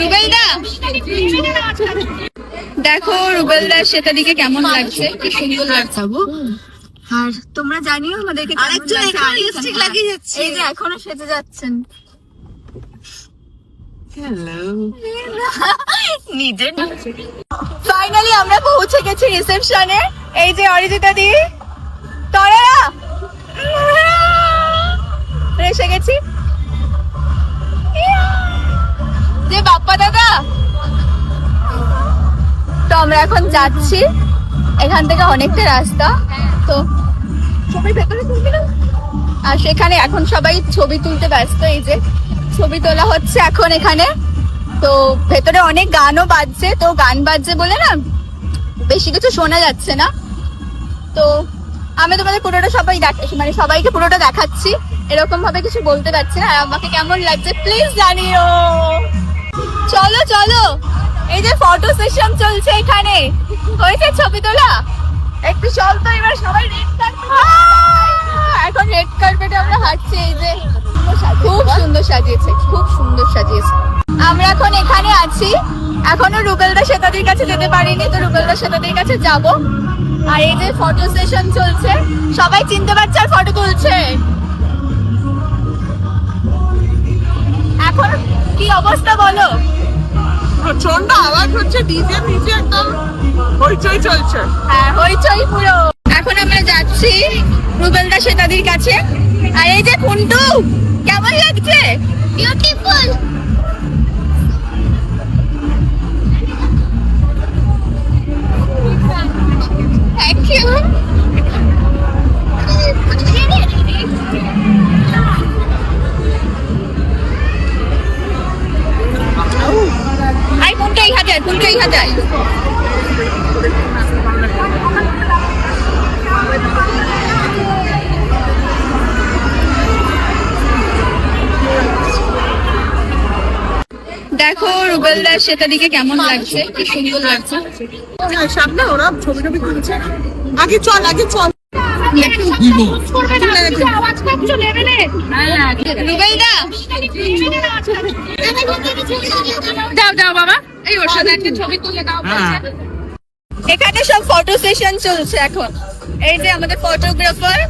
রুবেলদা? দেখো রুবেলদা সেটা দিকে কেমন লাগছে? কি সুন্দর লাগছে? আর তোমরা জানিও আমাদেরকে আরেকজন লাগছে। এখনও লাগিয়ে যাচ্ছে। এই যে এখনও সেজে যাচ্ছেন। ফাইনালি আমরা পৌঁছে গেছি রিসেপশনে এই যে অরিজিতা দি। তোরা এসে গেছি। আমরা এখন যাচ্ছি। এখান থেকে অনেকটা রাস্তা, তো সবাই ভেতরে তুলবি না? আর সেখানে এখন সবাই ছবি তুলতে ব্যস্ত, এই যে ছবি তোলা হচ্ছে এখন এখানে। তো ভেতরে অনেক গানও বাজছে, তো গান বাজছে বলে না বেশি কিছু শোনা যাচ্ছে না। তো আমি তোমাদের পুরোটা সবাই দেখ মানে সবাইকে পুরোটা দেখাচ্ছি। এরকম ভাবে কিছু বলতে পারছি না। আমাকে কেমন লাগছে প্লিজ জানিও। চলো চলো। এই যে ফটো সেশন চলছে এখানে। হয়েছে ছবি তোলা? একটু চল তো এবার সবাই রেড কার্পেট এখন রেড কার্পেটে আমরা হাঁটছি এই যে খুব সুন্দর সাজিয়েছে খুব সুন্দর সাজিয়েছে। আমরা এখন এখানে আছি। এখনও রুবেলদা সেতাদির কাছে যেতে পারিনি তো রুবেলদা সেতাদির কাছে যাব। আর এই যে ফটো সেশন চলছে সবাই চিনতে পারছে আর ফটো তুলছে। এখন কি অবস্থা বলো? প্রচণ্ড আওয়াজ হচ্ছে ডিজে নিচে একদম হইচই চলছে। হ্যাঁ হইচই পুরো। এখন আমরা যাচ্ছি রুবেলদা সেতাদির কাছে। আর এই যে কুন্টু কেমন লাগছে? বিউটিফুল হাজার কোনটা এই হাজার দেখো রুবেলদার সেটা দিকে কেমন লাগছে? কি সুন্দর লাগছে? হ্যাঁ, সামনে ওরা ছবি টবি তুলছে। আগে চল আগে চল। রুবেলদা দাও দাও বাবা। এই ওর সাথে একটা ছবি তুলে দাও এখানে সব ফটো সেশন চলছে এখন। এই যে আমাদের ফটোগ্রাফার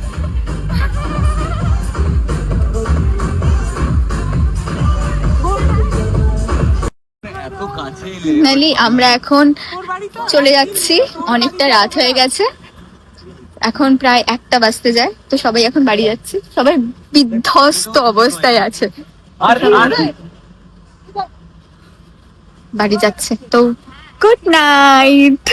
আমরা এখন চলে যাচ্ছি। অনেকটা রাত হয়ে গেছে। এখন প্রায় একটা বাজতে যায় তো সবাই এখন বাড়ি যাচ্ছে। সবাই বিধ্বস্ত অবস্থায় আছে। বাড়ি যাচ্ছে। তো গুড নাইট